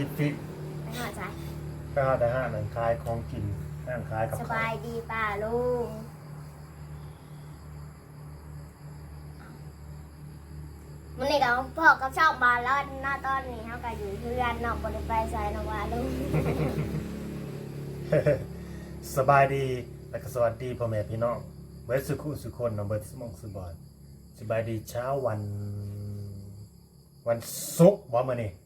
ฟิตฟิตไปหาจ้ะไปหาแต่ห้างหนังคายของกินห้างคายกับสข้าวบายดีป่าลุงมันนี่ก็พ่อกับช่องบานแล้วหน้าตอนนี้เขาก็อยู่เพื่อนนอกบริไปใส่นว่าลุงสบายดีและก็สวัสดีพ่อแม่พี่น้องเบิร์ดสุขุสุคนน้องเบิร์ดสมองสุบอนสบายดีเช้าวัน วันศุกร์ว่ามื่อนี้อ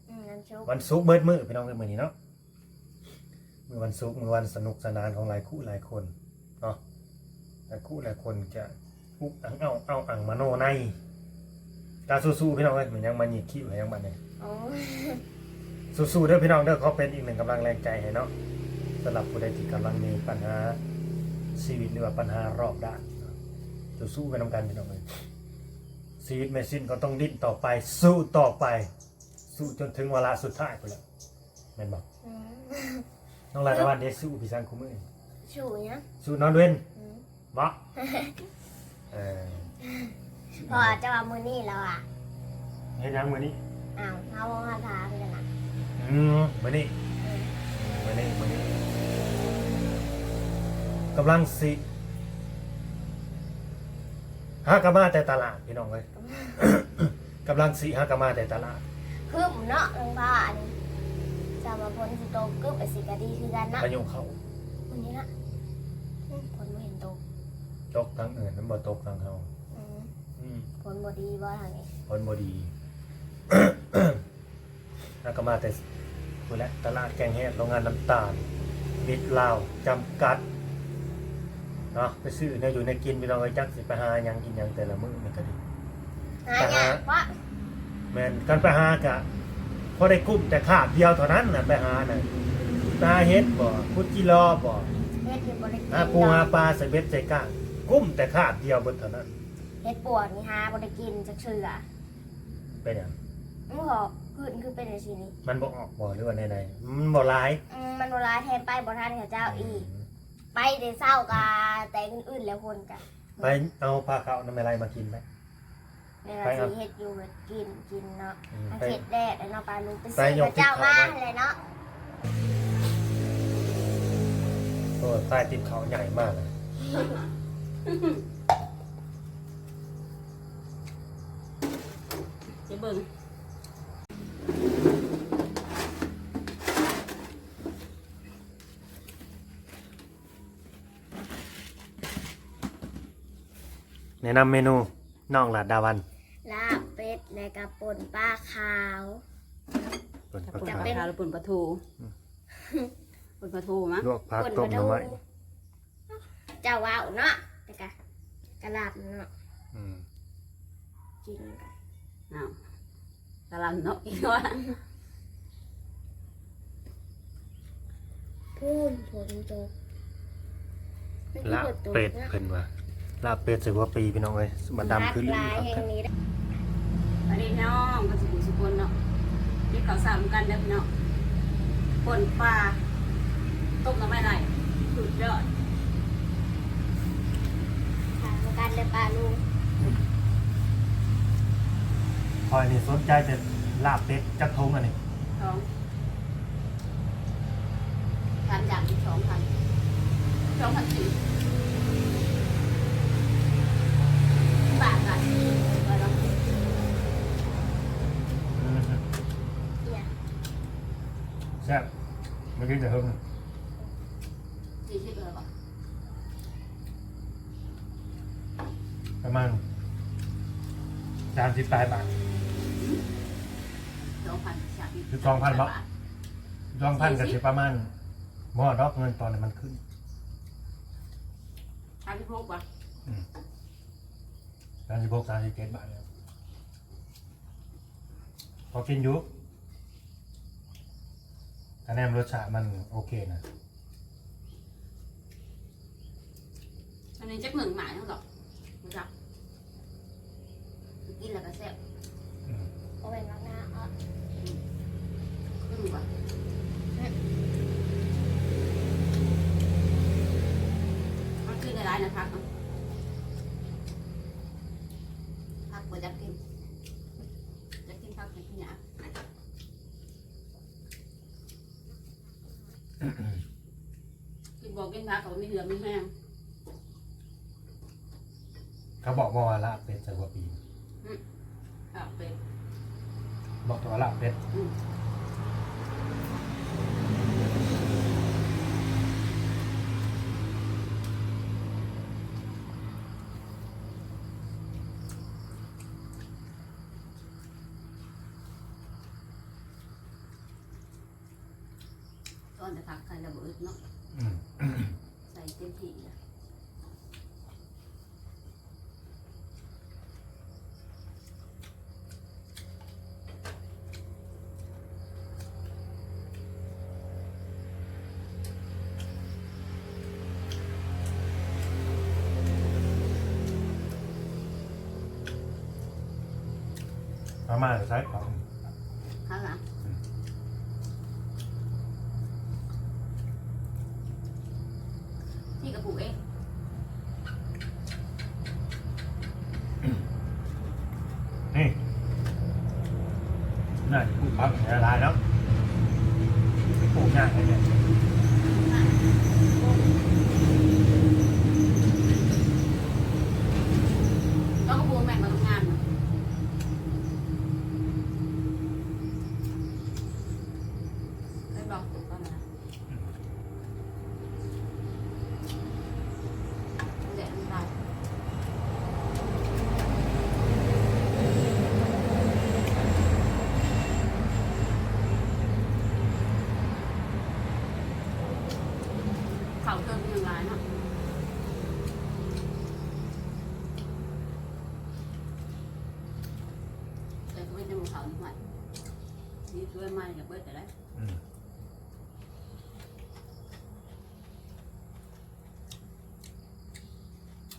ืมน้ำ ชุบวันศุกร์เบิร์ดมือพี่น้องเบิร์ดมือนี้เนาะมือวันศุกร์มือวันสนุกสนานของหลายคู่หลายคนเนาะหลายคู่หลายคนจะอุกอังเอาเอาอังมาโนในกาสู้ๆพี่น้องเอ้ยมันยังมันหยิกขี้อยู่ยังมันเนี่ยโอ้สู้ๆเด้อพี่น้องเด้อเขาเป็นอีกหนึ่งกำลังแรงใจให้เนาะสำหรับผู้ใดที่กำลังมีปัญหาชีวิตหรือว่าปัญหารอบด้านสู้ๆไปนำกันพี่น้องเลยชีวิตไม่สิ้นก็ต้องดิ้นต่อไปสู้ต่อไป สู้จนถึงเวลาสุดท้ายไปแล้วแม่นบอกอืมน้องลาดาวันเดสู้พี่สังคุมือชูเนี่ยสู้นอนเว้นอืมบ่เออพอจะว่ามือนี่แล้วอะเฮ็ดยังมื้อนี้อ้าวเขาบอกว่าทาไปกันนะอืมมื้อนี้อืมมื้อนี้มื้อนี้กำลังสิหากะมาแต่ตลาดพี่น้องเอ้ย กำลังสิหากะมาแต่ตลาด คือผมเนาะลงผ้าอันนี้สามพลสิโตกึบไปสิกะดีคือกันนะพายุเข้าวันนี้นะอืมผลไม่เห็นตกตกทางอื่นมันบ่ตกทางเฮาอืมอืมผลบดีบ่ทางนี้ผลบ่ดีหากะมาแต่พุ่นแหละตลาดแกงเฮ็ดโรงงานน้ำตาลมิตรลาวจำกัดเนาะไปซื้อเนี่ยอยู่ในกินพี่น้องเอ้ยจักสิไปหาหยังกินหยังแต่ละมื้อมันก็ดี หายากวะ แม่นกันไปหากะพอได้กุ้มแต่ขาบเดียวเท่านั้นน่ะไปหาน่ะตาเฮ็ดบ่พุดจิรอบ่เฮ็ดอยู่บริหาปูหาปลาใส่เบ็ดใส่ก้างกุ้มแต่ขาบเดียวเบิดเท่านั้น เฮ็ดปวดนี่หาบริกินจักเชื่อเป็นหยังมันพอขึ้นคือเป็นในชีนี้มันบ่ออกบ่หรือว่าใดๆมันบ่หลายอืมมันเวลาแทนไปบ่ทันกับเจ้าอีก ไปแต่เศร้ากาแต่อื่นๆแล้วคนกะไปเอาปลาเขาน้ำอะไรมากินไหม ในราไปเอาศีเฮ็ดอยู่เฮ็ดกินกินเนาะอืมอาไปเฮ็ดแดดแล้วเนาะปลาลูกไปไปซื้อยกพระเจ้าที่มาเขาไว้เลยเนาะโอ้ใต้ติดเขาใหญ่มากเลยเดี๋ยวเบิ่งแนะนำเมนูน้องหลาดดาวัน ลาบเป็ดและกระป่นปลาขาวส่วนถ้าประปุ่นกาปศลาขาวหรือปุ่นปลาทูปุ่นปลาทูมะลวกผักป่นต้มหน่อไม้เจ้าว้าวเนาะแต่กะกะลาบเนาะอืมกินกันอ้าวกะหลำเนาะอีกว่าพูนฝนตกลาบเป็ดเพิ่นว่า ลาบเป็ดสิว่าปีพี่น้องเอ้ยมันดำคือลลิ้นายครับแห่งนี้ได้ประเด็นน้องกันสุขุสุคนเนาะนี่เขาสามกันเด้อพี่เนาะป่นปลาต้มน้ำไม่ไหลสุดยอดทางกันเลยปลาลูกคอยนี่สนใจแต่ลาบเป็ดจักทงอันนี้สองพันอย่างอีกสองพันสองพันสี่บาทกันก็ลอง อืม เนี่ย แซ่บ เมื่อกี้จะเฮิงสี่สิบเลยป่ะประมาณสามสิบปลายบาท สองพันสามคือสองพันบาท สองพันก็สิประมาณหม้อดอกเงินตอนนั้นมันขึ้นสามสิบหกป่ะสามสิบหกสามสิบเจ็ดบาทแล้วพอกินอยู่ คะแนนรสชาติมันโอเคนะอันนี้จะหนึ่งหมายเท่าหรอกไม่จับกินแล้วก็แซ่บอืมเอาไว้ข้างหน้าเอาก็ดูว่ามันคือในร้านนะพักเนาะพักบ่จะกินจะกินพักจะกินหยา กิ นบอกกินผักเขาไม่เหลือไม่แห้งเขาบอกว่าละเป็ดใส่หัวปีผักเป็ดบอกตัวละเป็ดอืมตอนจะผักใส่ระเบิดเนาะอืม ใส่เต็มที่เลยมาม่าจะใช้ของ ข้างหลังที่กระปุกเอง นี่ น่าจะพูดพักละลายแล้วปลูกง่ายเลยเนี่ย แล้วก็ปูแบ่งมาทำงานได้บอกถูกต้องนะเดี๋ยวมันตายเขาเติมหนึ่งล้านเนาะ แต่ก็ไม่ได้มาเผาหน่อยนี่ช่วยมาอย่าเบิดแต่ได้อืม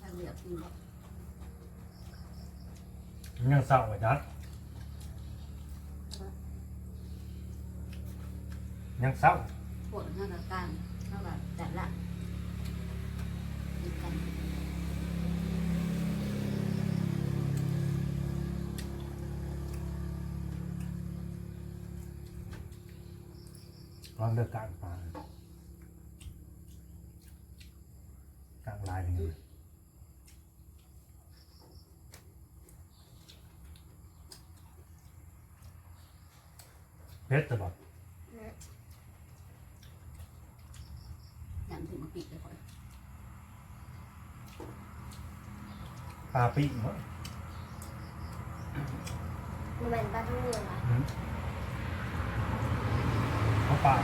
ถ้าเหลือกินแบบยังเศร้าไว้จัดยังเศร้า ปวดหน้ากับกลางเท่ากับจัดละกินกัน ต อนเลิกกลางป่ากลางลายเป็นไงเพชรจะบอกอย่างถึงมาปิดเลยก่อนปลาปีกมั้งมันเป็นปลาทูเหรอ อืมเขาปลา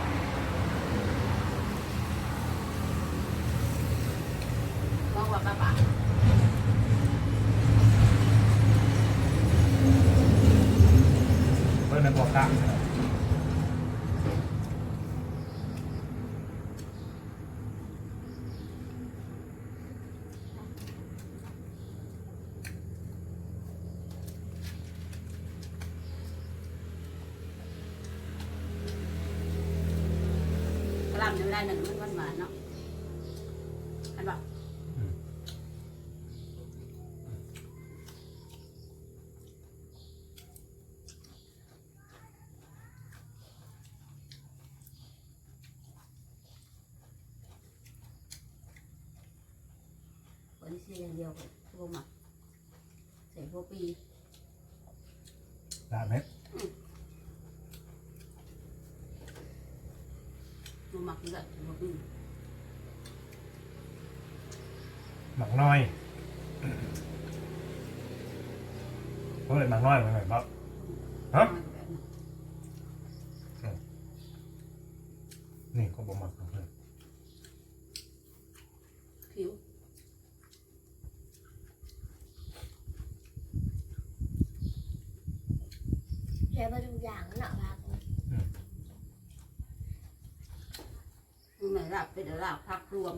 มองว่าป้าป๋า เพื่อนในบ่อกลาง กระลำอยู่ได้หนึ่งมันหวานๆเนาะอันบอกอืมคนเสียอย่างเดียวเลยพวกหมักใส่พวกปีดาเม็ด พวกหมักนี่แหละพวกปีหมักน้อยเฮ้ยหมักน้อยมันไงบ้าง ฮะ นี่ก็บ่หมักเลย ผิว ใช้ปลาทูอย่างเนาะครับ มันไม่รับเป็นลาบพักรวม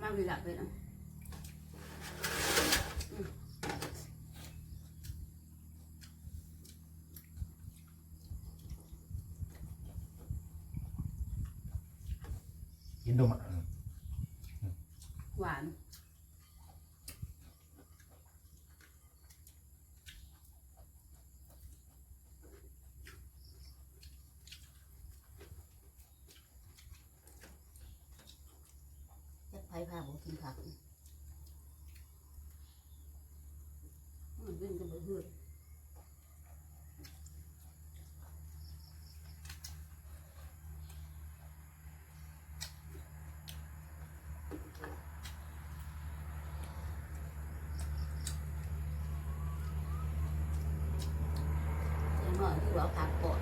มาวิลับเลยนะกินดูมัก หัหวานจะไปพาบุกินผักมันเป็นกระเบื้อง เจ้าหน่อยที่ว่าผักก่อน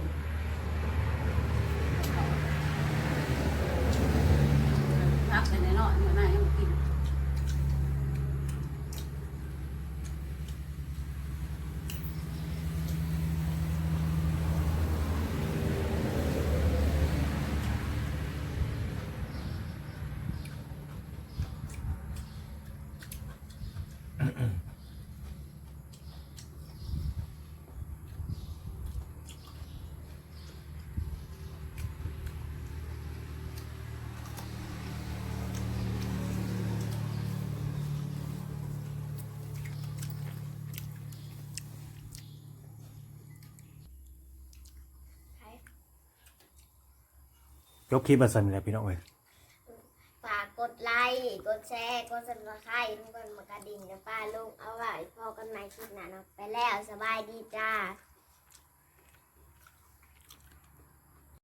พักไปในนอนเมื่อไหร่ยัน ยกคลิปมาสั่นเลยพี่น้องเอ้ยฝากกดไลค์ กดแชร์ กดซัครใครทุกคนมากระดิ่งนะป้าลุงเอาไว้พอกันใหม่คลิปหน้าเนาะไปแล้วสบายดีจ้า